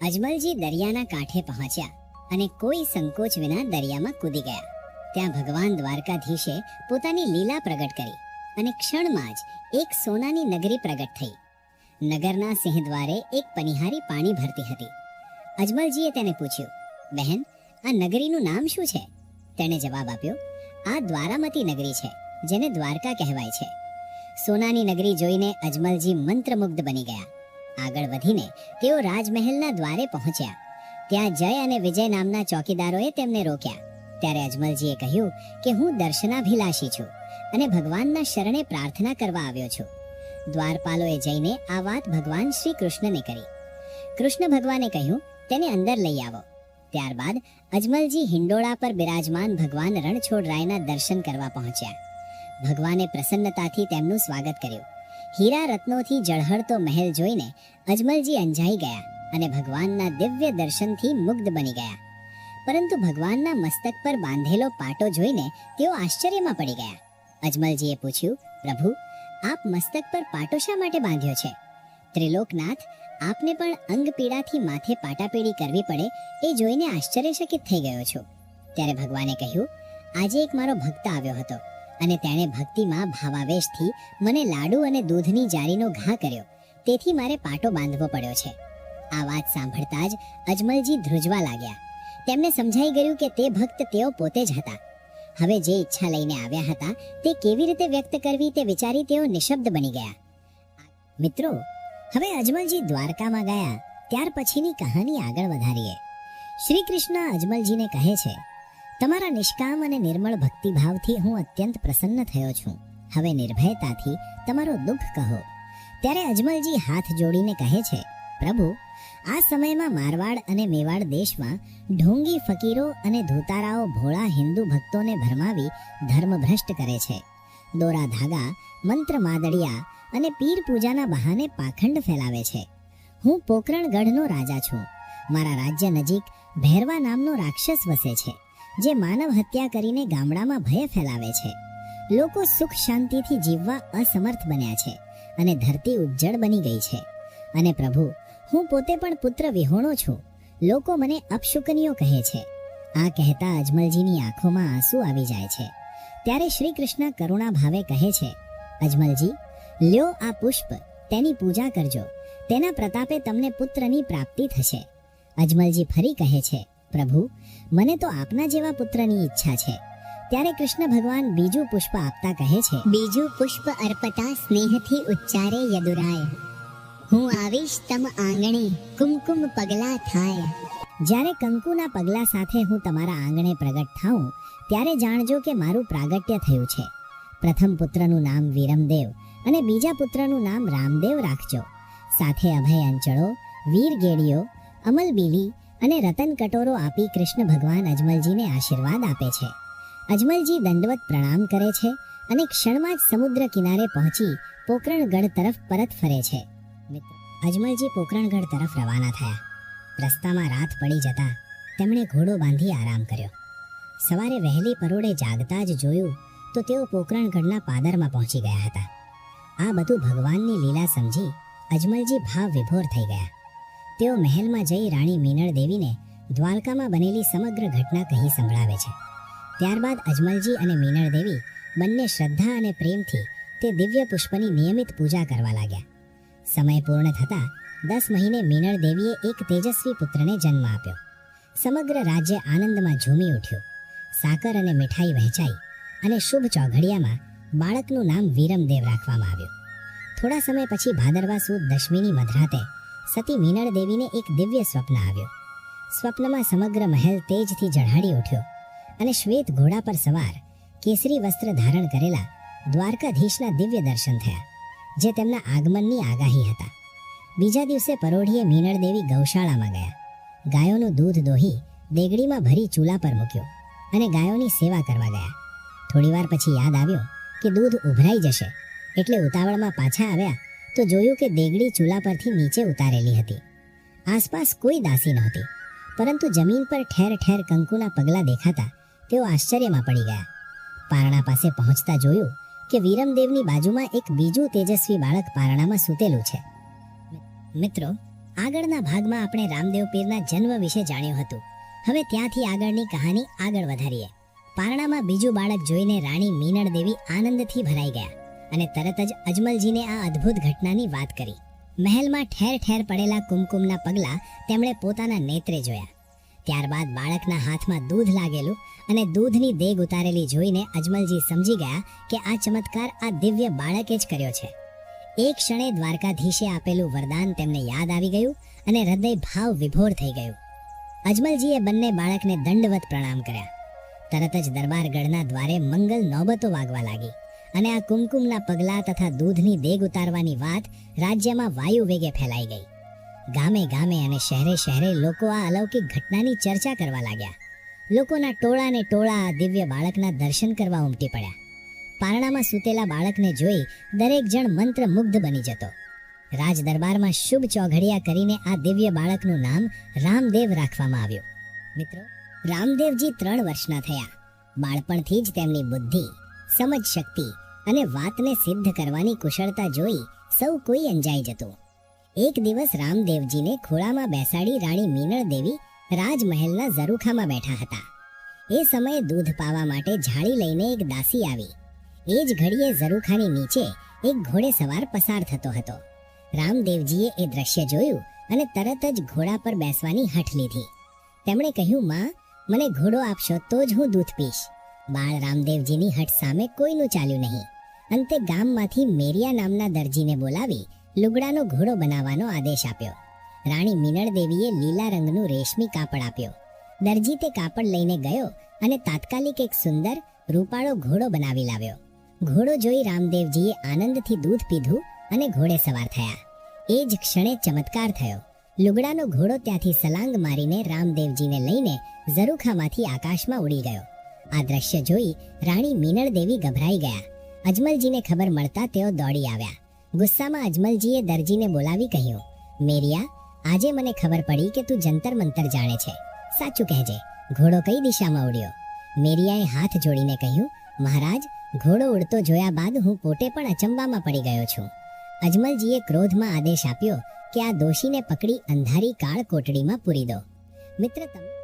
અજમલજી દરિયાના કાંઠે પહોંચ્યા અને કોઈ સંકોચ વિના દરિયામાં કૂદી ગયા. ત્યાં ભગવાન દ્વારકાધીશે પોતાની લીલા પ્રગટ કરી અને ક્ષણમાં જ એક સોનાની નગરી પ્રગટ થઈ. નગરના સિંહદ્વારે એક પનિહારી પાણી ભરતી હતી. અજમલજીએ તેને પૂછ્યું, બહેન, આ નગરીનું નામ શું છે? તેણે જવાબ આપ્યો, આ દ્વારામતી નગરી છે, જેને દ્વારકા કહેવાય છે. સોનાની નગરી જોઈને અજમલજી મંત્રમુગ્ધ બની ગયા. આગળ વધીને તેઓ રાજમહેલના દ્વારે પહોંચ્યા. ત્યાં જય અને વિજય નામના ચોકીદારોએ તેમને રોક્યા. ત્યારે અજમલજીએ કહ્યું કે હું દર્શનાભિલાષી છું અને ભગવાનના શરણે પ્રાર્થના કરવા આવ્યો છું. દ્વારપાલોએ જઈને આ વાત ભગવાન શ્રી કૃષ્ણને કરી. કૃષ્ણ ભગવાને કહ્યું, તેને અંદર લઈ આવો. ત્યારબાદ અજમલજી હિંડોળા પર બિરાજમાન ભગવાન રણછોડરાયના દર્શન કરવા પહોંચ્યા. ભગવાને પ્રસન્નતાથી તેમનું સ્વાગત કર્યું. હીરા રત્નોથી જળહળતો મહેલ જોઈને અજમલજી અંજાઈ ગયા અને ભગવાનના દિવ્ય દર્શનથી મુગ્ધ બની ગયા. પરંતુ ભગવાનના મસ્તક પર બાંધેલો પાટો જોઈને તેઓ આશ્ચર્યમાં પડી ગયા. અજમલજીએ પૂછ્યું, પ્રભુ, આપ મસ્તક પર પાટો શા માટે બાંધ્યો છે? ત્રિલોકનાથ, આપને પણ અંગ પીડાથી માથે પાટાપીડી કરવી પડે એ જોઈને આશ્ચર્યચકિત થઈ ગયો છું. ત્યારે ભગવાને કહ્યું, આજે એક મારો ભક્ત આવ્યો હતો. અને તેણે ભક્તિમાં ભાવાવેશથી મને લાડુ અને દૂધની જારીનો ઘા કર્યો. તેથી મારે પાટો બાંધવો પડ્યો છે. આ વાત સાંભળતા જ અજમલજી ધ્રુજવા લાગ્યા. તેમને સમજાઈ ગયું કે તે ભક્ત તેઓ પોતે જ હતા. હવે જે ઈચ્છા લઈને આવ્યા હતા, તે કેવી રીતે વ્યક્ત કરવી તે વિચારી તેઓ નિશબ્દ બની ગયા. મિત્રો, હવે અજમલજી દ્વારકામાં ગયા, ત્યાર પછીની કહાની આગળ વધારીએ. શ્રી કૃષ્ણ અજમલજીને કહે છે તમારા નિષ્કામ અને નિર્મળ ભક્તિભાવથી હું અત્યંત પ્રસન્ન થયો છું. હવે નિર્ભયતાથી તમારો દુઃખ કહો. ત્યારે અજમલજી હાથ જોડીને કહે છે, પ્રભુ, આ સમયમાં મારવાડ અને મેવાડ દેશમાં ઢોંગી ફકીરો અને ધોતારાઓ ભોળા હિન્દુ ભક્તોને ભરમાવી ધર્મભ્રષ્ટ કરે છે. દોરા ધાગા, મંત્ર માદડિયા અને પીર પૂજાના બહાને પાખંડ ફેલાવે છે. હું પોકરણગઢનો રાજા છું. મારા રાજ્ય નજીક ભૈરવા નામનો રાક્ષસ વસે છે. જે માનવ હત્યા કરીને ગામડામાં ભય ફેલાવે છે. લોકો સુખ શાંતિથી જીવવા અસમર્થ બન્યા છે અને ધરતી ઉજ્જળ બની ગઈ છે. અને પ્રભુ, હું પોતે પણ પુત્ર વિહોણો છું. લોકો મને અપશુકનીઓ કહે છે. આ કહેતા અજમલજીની આંખોમાં આંસુ આવી જાય છે. ત્યારે શ્રી કૃષ્ણ કરુણા ભાવે કહે છે, અજમલજી, લ્યો આ પુષ્પ, તેની પૂજા કરજો. તેના પ્રતાપે તમને પુત્રની પ્રાપ્તિ થશે. અજમલજી ફરી કહે છે પ્રભુ મને તો આપના જેવા પુત્રની ઈચ્છા છે. ત્યારે કૃષ્ણ ભગવાન બીજું પુષ્પ આપતા કહે છે. બીજું પુષ્પ અર્પતા સ્નેહથી ઉચ્ચારે યદુરાય. હું આવીશ તમ આંગણે કુમકુમ પગલા થાય. જ્યારે કંકુના પગલા સાથે હું તમારા આંગણે પ્રગટ થાઉં ત્યારે જાણજો કે મારું પ્રાગટ્ય થયું છે. પ્રથમ પુત્રનું નામ વિરમદેવ અને બીજા પુત્રનું નામ રામદેવ રાખજો. સાથે અભય અંચળો વીર ગેડીઓ અમલબીલી અને રતન કટોરો આપી કૃષ્ણ ભગવાન અજમલજીને આશીર્વાદ આપે છે. અજમલજી દંડવત પ્રણામ કરે છે અને ક્ષણમાં જ સમુદ્ર કિનારે પહોંચી પોકરણગઢ તરફ પરત ફરે છે. અજમલજી પોકરણગઢ તરફ રવાના થયા. રસ્તામાં રાત પડી જતા તેમણે ઘોડો બાંધી આરામ કર્યો. સવારે વહેલી પરોડે જાગતા જ જોયું તો તેઓ પોકરણગઢના પાદરમાં પહોંચી ગયા હતા. આ બધું ભગવાનની લીલા સમજી અજમલજી ભાવ વિભોર થઈ ગયા. તેઓ મહેલમાં જઈ રાણી મીનળ દેવીને દ્વારકામાં બનેલી સમગ્ર ઘટના કહી સંભળાવે છે. ત્યારબાદ અજમલજી અને મીનળ દેવી બંને શ્રદ્ધા અને પ્રેમથી તે દિવ્ય પુષ્પની નિયમિત પૂજા કરવા લાગ્યા. સમય પૂર્ણ થતાં દસ મહિને મીનળ દેવીએ એક તેજસ્વી પુત્રને જન્મ આપ્યો. સમગ્ર રાજ્ય આનંદમાં ઝૂમી ઉઠ્યું. સાકર અને મીઠાઈ વહેંચાઈ અને શુભ ચોઘડિયામાં બાળકનું નામ વીરમદેવ રાખવામાં આવ્યું. થોડા સમય પછી ભાદરવા સુદ દશમીની મધરાતે સતી મીનળ દેવીને એક દિવ્ય સ્વપ્ન આવ્યું. સ્વપ્નમાં સમગ્ર મહેલ તેજથી ઝળાડી ઉઠ્યો અને શ્વેત ઘોડા પર સવાર કેસરી વસ્ત્ર ધારણ કરેલા દ્વારકાધીશના દિવ્ય દર્શન થયા, જે તેમના આગમનની આગાહી હતા. બીજા દિવસે પરોઢીએ મીનળ દેવી ગૌશાળામાં ગયા. ગાયોનું દૂધ દોહી દેગડીમાં ભરી ચૂલા પર મૂક્યો અને ગાયોની સેવા કરવા ગયા. થોડીવાર પછી યાદ આવ્યો કે દૂધ ઉભરાઈ જશે એટલે ઉતાવળમાં પાછા આવ્યા તો જોયું કે દેગડી ચૂલા પરથી નીચે ઉતારેલી હતી. આસપાસ કોઈ દાસી નહોતી, પરંતુ જમીન પર ઠેર ઠેર કંકુના પગલા દેખાતા તેઓ આશ્ચર્યમાં પડી ગયા. પારણા પાસે પહોંચતા જોયું કે વિરમદેવની બાજુમાં એક બીજું તેજસ્વી બાળક પારણામાં સૂતેલું છે. મિત્રો, આગળના ભાગમાં આપણે રામદેવ પીરના જન્મ વિશે જાણ્યું હતું. હવે ત્યાંથી આગળની કહાની આગળ વધારીએ. પારણામાં બીજું બાળક જોઈને રાણી મીનળ દેવી આનંદથી ભરાઈ ગયા. અને તરત જ અજમલજીને આ અદ્ભુત ઘટનાની વાત કરી. મહેલમાં ઠેર ઠેર પડેલા કુમકુમના પગલા તેમણે પોતાના નેત્રે જોયા. ત્યારબાદ બાળકના હાથમાં દૂધ લાગેલું અને દૂધની દેગ ઉતારેલી જોઈને અજમલજી સમજી ગયા કે આ ચમત્કાર આ દિવ્ય બાળકે જ કર્યો છે. એક ક્ષણે દ્વારકાધીશે આપેલું વરદાન તેમને યાદ આવી ગયું અને હૃદય ભાવ વિભોર થઈ ગયું. અજમલજીએ બંને બાળકને દંડવત પ્રણામ કર્યા. તરત જ દરબારગઢના દ્વારે મંગલ નોબતો વાગવા લાગી. અને આ કુમકુમના પગલા તથા દૂધની દેગ ઉતારવાની વાત રાજ્યમાં વાયુ વેગે ફેલાઈ ગઈ. ગામે ગામે અને શહેરે શહેરે લોકો આ અલૌકિક ઘટનાની ચર્ચા કરવા લાગ્યા. લોકોના ટોળા ને ટોળા આ દિવ્ય બાળકના દર્શન કરવા ઉમટી પડ્યા. પારણામાં સૂતેલા બાળકને જોઈ દરેક જણ મંત્ર મુગ્ધ બની જતો. રાજ દરબારમાં શુભ ચોઘડિયા કરીને આ દિવ્ય બાળકનું નામ રામદેવ રાખવામાં આવ્યું. મિત્રો, રામદેવજી ત્રણ વર્ષના થયા. બાળપણથી જ તેમની બુદ્ધિ સમજ શક્તિ અને વાતને સિદ્ધ કરવાની કુશળતા જોઈ સૌ કોઈ અંજાઈ જતું. એક દિવસ રામદેવજીને ખોળામાં બેસાડી રાણી મીનળ દેવી રાજમહેલના ઝરૂખામાં બેઠા હતા. એ સમયે દૂધ પાવા માટે ઝાડી લઈને એક દાસી આવી. એ જ ઘડીએ ઝરૂખાની નીચે એક ઘોડે સવાર પસાર થતો હતો. રામદેવજીએ એ દ્રશ્ય જોયું અને તરત જ ઘોડા પર બેસવાની હઠ લીધી. તેમણે કહ્યું, માં, મને ઘોડો આપશો તો જ હું દૂધ પીશ. બાળ રામદેવજીની હઠ સામે કોઈનું ચાલ્યું નહીં. અંતે ગામમાંથી મેરિયા નામના દરજીને બોલાવી લુગડાનો ઘોડો બનાવવાનો આદેશ આપ્યો. રાણી મીનળ દેવીએ લીલા રંગનું રેશમી કાપડ આપ્યો. દરજી તે કાપડ લઈને ગયો અને તાત્કાલિક એક સુંદર, રૂપાળો ઘોડો બનાવી લાવ્યો. ઘોડો જોઈ રામદેવજીએ આનંદથી દૂધ પીધું અને ઘોડે સવાર થયા. એ જ ક્ષણે ચમત્કાર થયો. લુગડાનો ઘોડો ત્યાંથી સલાંગ મારીને રામદેવજીને લઈને ઝરૂખામાંથી આકાશમાં ઉડી ગયો. આ દ્રશ્ય જોઈ રાણી મીનળ દેવી ગભરાઈ ગયા. અજમલજીને ખબર મળતા તેઓ દોડી આવ્યા. ગુસ્સામાં અજમલજીએ દરજીને બોલાવી કહ્યું, મેરિયા, આજે મને ખબર પડી કે તું જંતર મંતર જાણે છે. સાચું કહેજે, ઘોડો કઈ દિશામાં ઉડ્યો? મેરિયાએ હાથ જોડીને કહ્યું, મહારાજ, ઘોડો ઉડતો જોયા બાદ હું પોતે પણ અચંબામાં પડી ગયો છું. અજમલજીએ ક્રોધમાં આદેશ આપ્યો કે આ દોષીને પકડી અંધારી કાળ કોટડીમાં પૂરી દો. મિત્ર, તમે